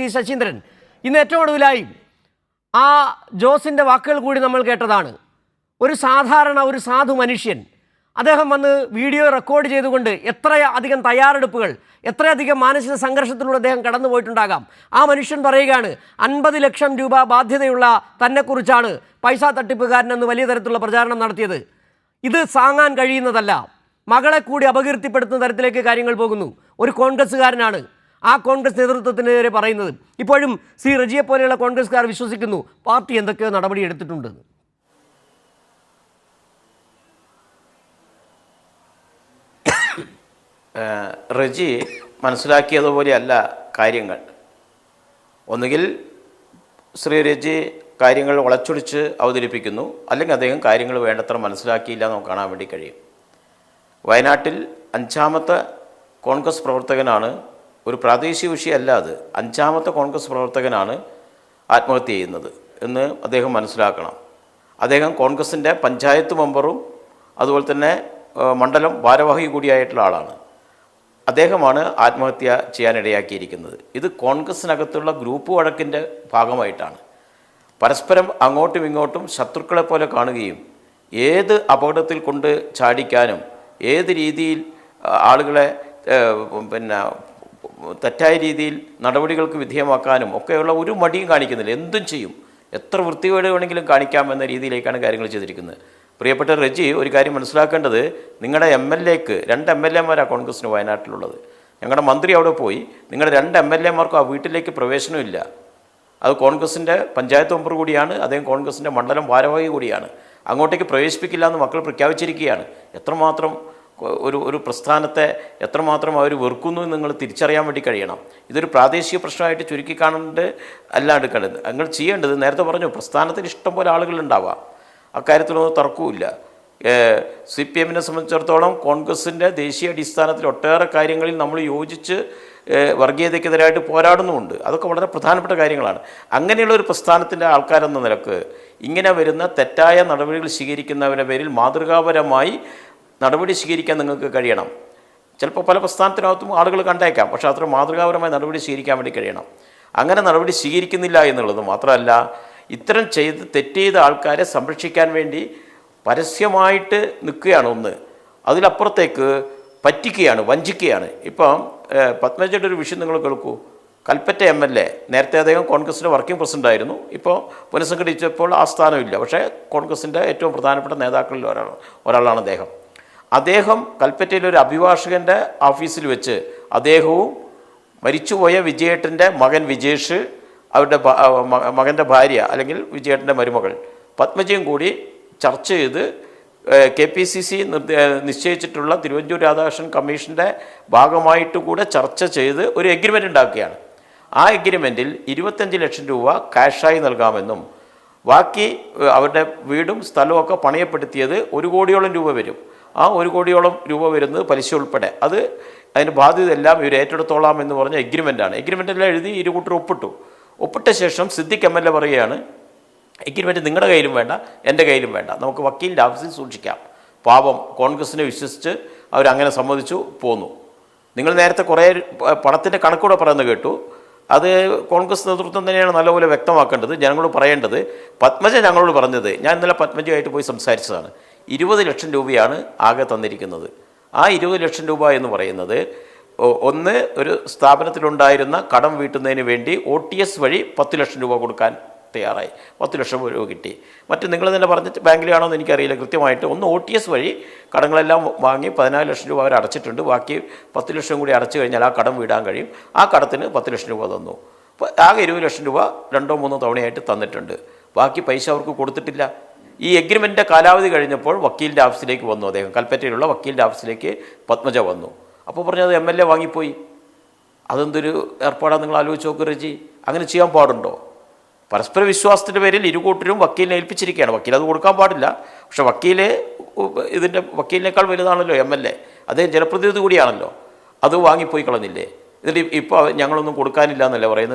T Saseendran. ഇന്ന് ഏറ്റവും ഒടുവിലായി ആ ജോസിന്റെ വാക്കുകൾ കൂടി നമ്മൾ കേട്ടതാണ്. ഒരു സാധാരണ ഒരു സാധു മനുഷ്യൻ അദ്ദേഹം വന്ന് വീഡിയോ റെക്കോർഡ് ചെയ്തുകൊണ്ട് എത്ര അധികം തയ്യാറെടുപ്പുകൾ എത്രയധികം മാനസിക സംഘർഷത്തിലൂടെ അദ്ദേഹം കടന്നുപോയിട്ടുണ്ടാകാം ആ മനുഷ്യൻ പറയുകയാണ് അൻപത് ലക്ഷം രൂപ ബാധ്യതയുള്ള തന്നെക്കുറിച്ചാണ് പൈസ തട്ടിപ്പുകാരനെന്ന് വലിയ തരത്തിലുള്ള പ്രചാരണം നടത്തിയത്. ഇത് താങ്ങാൻ കഴിയുന്നതല്ല. മകളെ കൂടി അപകീർത്തിപ്പെടുത്തുന്ന തരത്തിലേക്ക് കാര്യങ്ങൾ പോകുന്നു. ഒരു കോൺഗ്രസ്സുകാരനാണ്. ആ കോൺഗ്രസ് നേതൃത്വത്തിനെതിരെ പറയുന്നത്. ഇപ്പോഴും സി റജിയെ പോലെയുള്ള കോൺഗ്രസ്സുകാർ വിശ്വസിക്കുന്നു. പാർട്ടി എന്തൊക്കെയോ നടപടി എടുത്തിട്ടുണ്ട് ഏഹ് റജി മനസ്സിലാക്കിയതുപോലെയല്ല കാര്യങ്ങൾ. ഒന്നുകിൽ ശ്രീ രജി കാര്യങ്ങൾ വളച്ചൊടിച്ച് അവതരിപ്പിക്കുന്നു. അല്ലെങ്കിൽ അദ്ദേഹം കാര്യങ്ങൾ വേണ്ടത്ര മനസ്സിലാക്കിയില്ല എന്ന് കാണാൻ വേണ്ടി കഴിയും. വയനാട്ടിൽ അഞ്ചാമത്തെ കോൺഗ്രസ് പ്രവർത്തകനാണ് ഒരു പ്രാദേശിക വിഷയമല്ല അത്. അഞ്ചാമത്തെ കോൺഗ്രസ് പ്രവർത്തകനാണ് ആത്മഹത്യ ചെയ്യുന്നത് എന്ന് അദ്ദേഹം മനസ്സിലാക്കണം. അദ്ദേഹം കോൺഗ്രസിന്റെ പഞ്ചായത്ത് മെമ്പറും അതുപോലെ തന്നെ മണ്ഡലം ഭാരവാഹി കൂടിയായിട്ടുള്ള ആളാണ്. അദ്ദേഹമാണ് ആത്മഹത്യ ചെയ്യാനിടയാക്കിയിരിക്കുന്നത്. ഇത് കോൺഗ്രസിനകത്തുള്ള ഗ്രൂപ്പ് വഴക്കിന്റെ ഭാഗമായിട്ടാണ്. പരസ്പരം അങ്ങോട്ടും ഇങ്ങോട്ടും ശത്രുക്കളെ പോലെ കാണുകയും ഏത് അപകടത്തിൽ കൊണ്ട് ചാടിക്കാനും ഏത് രീതിയിൽ ആളുകളെ പിന്നെ തെറ്റായ രീതിയിൽ നടപടികൾക്ക് വിധേയമാക്കാനും ഒക്കെയുള്ള ഒരു മടിയും കാണിക്കുന്നില്ല. എന്തും ചെയ്യും. എത്ര വൃത്തികേട് വേണമെങ്കിലും കാണിക്കാമെന്ന രീതിയിലേക്കാണ് കാര്യങ്ങൾ ചെയ്തിരിക്കുന്നത്. പ്രിയപ്പെട്ട റജി ഒരു കാര്യം മനസ്സിലാക്കേണ്ടത് നിങ്ങളുടെ എം എൽ എക്ക് രണ്ട് എം എൽ എമാരാണ് കോൺഗ്രസിന് വയനാട്ടിലുള്ളത്. ഞങ്ങളുടെ മന്ത്രി അവിടെ പോയി. നിങ്ങളുടെ രണ്ട് എം എൽ എമാർക്കും ആ വീട്ടിലേക്ക് പ്രവേശനമില്ല അത് കോൺഗ്രസിന്റെ പഞ്ചായത്ത് മെമ്പർ കൂടിയാണ് അദ്ദേഹം കോൺഗ്രസിന്റെ മണ്ഡലം ഭാരവാഹി കൂടിയാണ്. അങ്ങോട്ടേക്ക് പ്രവേശിപ്പിക്കില്ല എന്ന് മക്കൾ പ്രഖ്യാപിച്ചിരിക്കുകയാണ്. എത്രമാത്രം ഒരു ഒരു പ്രസ്ഥാനത്തെ എത്രമാത്രം അവർ വെറുക്കുന്നു എന്ന് നിങ്ങൾ തിരിച്ചറിയാൻ വേണ്ടി കഴിയണം. ഇതൊരു പ്രാദേശിക പ്രശ്നമായിട്ട് ചുരുക്കി കാണേണ്ടത് അല്ല എടുക്കേണ്ടത് നിങ്ങൾ ചെയ്യേണ്ടത് നേരത്തെ പറഞ്ഞു പ്രസ്ഥാനത്തിന് ഇഷ്ടം പോലെ ഇഷ്ടംപോലെ ആളുകളുണ്ടാവാം അക്കാര്യത്തിലൊന്നും തർക്കവുമില്ല. സി പി എമ്മിനെ സംബന്ധിച്ചിടത്തോളം കോൺഗ്രസിന്റെ ദേശീയ അടിസ്ഥാനത്തിൽ ഒട്ടേറെ കാര്യങ്ങളിൽ നമ്മൾ യോജിച്ച് വർഗീയതയ്ക്കെതിരായിട്ട് പോരാടുന്നുമുണ്ട്. അതൊക്കെ വളരെ പ്രധാനപ്പെട്ട കാര്യങ്ങളാണ്. അങ്ങനെയുള്ള ഒരു പ്രസ്ഥാനത്തിന്റെ ആൾക്കാരെന്ന നിലയ്ക്ക് ഇങ്ങനെ വരുന്ന തെറ്റായ നടപടികൾ സ്വീകരിക്കുന്നവരുടെ പേരിൽ മാതൃകാപരമായി നടപടി സ്വീകരിക്കാൻ നിങ്ങൾക്ക് കഴിയണം. ചിലപ്പോൾ പല പ്രസ്ഥാനത്തിനകത്തും ആളുകൾ കണ്ടേക്കാം പക്ഷേ അത്ര മാതൃകാപരമായ നടപടി സ്വീകരിക്കാൻ വേണ്ടി കഴിയണം. അങ്ങനെ നടപടി സ്വീകരിക്കുന്നില്ല എന്നുള്ളത് മാത്രമല്ല ഇത്തരം ചെയ്ത് തെറ്റ് ചെയ്ത ആൾക്കാരെ സംരക്ഷിക്കാൻ വേണ്ടി പരസ്യമായിട്ട് നിൽക്കുകയാണ് ഒന്ന്. അതിലപ്പുറത്തേക്ക് പറ്റിക്കുകയാണ് വഞ്ചിക്കുകയാണ്. ഇപ്പം പത്മജയുടെ ഒരു വിഷയം നിങ്ങൾ കേൾക്കൂ. കൽപ്പറ്റ എം എൽ എ നേരത്തെ അദ്ദേഹം കോൺഗ്രസിന്റെ വർക്കിംഗ് പ്രസിഡന്റ് ആയിരുന്നു. ഇപ്പോൾ പുനഃസംഘടിച്ചപ്പോൾ ആ സ്ഥാനമില്ല. പക്ഷേ കോൺഗ്രസിന്റെ ഏറ്റവും പ്രധാനപ്പെട്ട നേതാക്കളിൽ ഒരാളാണ് ഒരാളാണ് അദ്ദേഹം. അദ്ദേഹം കൽപ്പറ്റയിലെ ഒരു അഭിഭാഷകന്റെ ഓഫീസിൽ വെച്ച് അദ്ദേഹവും മരിച്ചുപോയ വിജയേട്ടന്റെ മകൻ വിജേഷ് അവരുടെ മകന്റെ ഭാര്യ അല്ലെങ്കിൽ വിജയേട്ടന്റെ മരുമകൾ പത്മജയും കൂടി ചർച്ച ചെയ്ത് കെ പി സി സി നിശ്ചയിച്ചിട്ടുള്ള തിരുവഞ്ചൂർ രാധാകൃഷ്ണൻ കമ്മീഷന്റെ ഭാഗമായിട്ട് കൂടെ ചർച്ച ചെയ്ത് ഒരു എഗ്രിമെന്റ് ഉണ്ടാക്കുകയാണ്. ആ എഗ്രിമെന്റിൽ ഇരുപത്തഞ്ച് ലക്ഷം രൂപ ക്യാഷായി നൽകാമെന്നും ബാക്കി അവരുടെ വീടും സ്ഥലവും ഒക്കെ പണയപ്പെടുത്തിയത് ഒരു കോടിയോളം രൂപ വരും. ആ ഒരു കോടിയോളം രൂപ വരുന്നത് പലിശ ഉൾപ്പെടെ. അത് അതിന് ബാധ്യതയെല്ലാം ഇവർ ഏറ്റെടുത്തോളാം എന്ന് പറഞ്ഞ എഗ്രിമെന്റ് ആണ്. എഗ്രിമെന്റ് എഗ്രിമെന്റെല്ലാം എഴുതി ഇരു കൂട്ടർ ഒപ്പിട്ടു. ഒപ്പിട്ട ശേഷം സിദ്ദിഖ് എം എൽ എ പറയുകയാണ് എഗ്രിമെന്റ് നിങ്ങളുടെ കയ്യിലും വേണ്ട എന്റെ കയ്യിലും വേണ്ട. നമുക്ക് വക്കീലിന്റെ ഓഫീസിൽ സൂക്ഷിക്കാം. പാപം കോൺഗ്രസിനെ വിശ്വസിച്ച് അവരങ്ങനെ സമ്മതിച്ചു പോന്നു. നിങ്ങൾ നേരത്തെ കുറേ പണത്തിന്റെ കണക്കൂടെ പറയുന്നത് കേട്ടു. അത് കോൺഗ്രസ് നേതൃത്വം തന്നെയാണ് നല്ലപോലെ വ്യക്തമാക്കേണ്ടത്. ജനങ്ങളോട് പറയേണ്ടത്. പത്മജ ഞങ്ങളോട് പറഞ്ഞത്. ഞാൻ ഇന്നലെ പത്മജയായിട്ട് പോയി സംസാരിച്ചതാണ്. ഇരുപത് ലക്ഷം രൂപയാണ് ആകെ തന്നിരിക്കുന്നത്. ആ ഇരുപത് ലക്ഷം രൂപ എന്ന് പറയുന്നത് ഒന്ന് ഒരു സ്ഥാപനത്തിലുണ്ടായിരുന്ന കടം വീട്ടുന്നതിന് വേണ്ടി ഒ ടി എസ് വഴി പത്ത് ലക്ഷം രൂപ കൊടുക്കാൻ തയ്യാറായി. പത്ത് ലക്ഷം രൂപ കിട്ടി. മറ്റ് നിങ്ങൾ തന്നെ പറഞ്ഞിട്ട് ബാങ്കിലാണോ എന്ന് എനിക്കറിയില്ല. കൃത്യമായിട്ട് ഒന്ന് ഒ ടി എസ് വഴി കടങ്ങളെല്ലാം വാങ്ങി പതിനാല് ലക്ഷം രൂപ അവർ അടച്ചിട്ടുണ്ട്. ബാക്കി പത്ത് ലക്ഷം കൂടി അടച്ചു കഴിഞ്ഞാൽ ആ കടം വീടാൻ കഴിയും. ആ കടത്തിന് പത്ത് ലക്ഷം രൂപ തന്നു. അപ്പോൾ ആകെ ഇരുപത് ലക്ഷം രൂപ രണ്ടോ മൂന്നോ തവണയായിട്ട് തന്നിട്ടുണ്ട്. ബാക്കി പൈസ അവർക്ക് കൊടുത്തിട്ടില്ല. ഈ എഗ്രിമെന്റിന്റെ കാലാവധി കഴിഞ്ഞപ്പോൾ വക്കീലിന്റെ ഓഫീസിലേക്ക് വന്നു അദ്ദേഹം. കൽപ്പറ്റയിലുള്ള വക്കീലിന്റെ ഓഫീസിലേക്ക് പത്മജ വന്നു. അപ്പോൾ പറഞ്ഞത് എം എൽ എ വാങ്ങിപ്പോയി. അതെന്തൊരു ഏർപ്പാടാണ് നിങ്ങൾ ആലോചിച്ച് നോക്ക് റജി. അങ്ങനെ ചെയ്യാൻ പാടുണ്ടോ? പരസ്പര വിശ്വാസത്തിന്റെ പേരിൽ ഇരുകൂട്ടരും വക്കീലിനെ ഏൽപ്പിച്ചിരിക്കുകയാണ്. വക്കീൽ അത് കൊടുക്കാൻ പാടില്ല. പക്ഷേ വക്കീൽ ഇതിന്റെ വക്കീലിനേക്കാൾ വലുതാണല്ലോ എം എൽ എ അദ്ദേഹം ജനപ്രതിനിധി കൂടിയാണല്ലോ. അത് വാങ്ങിപ്പോയി കളഞ്ഞില്ലേ? ഇതിൽ ഇപ്പോൾ ഞങ്ങളൊന്നും കൊടുക്കാനില്ല എന്നല്ലേ പറയുന്നത്?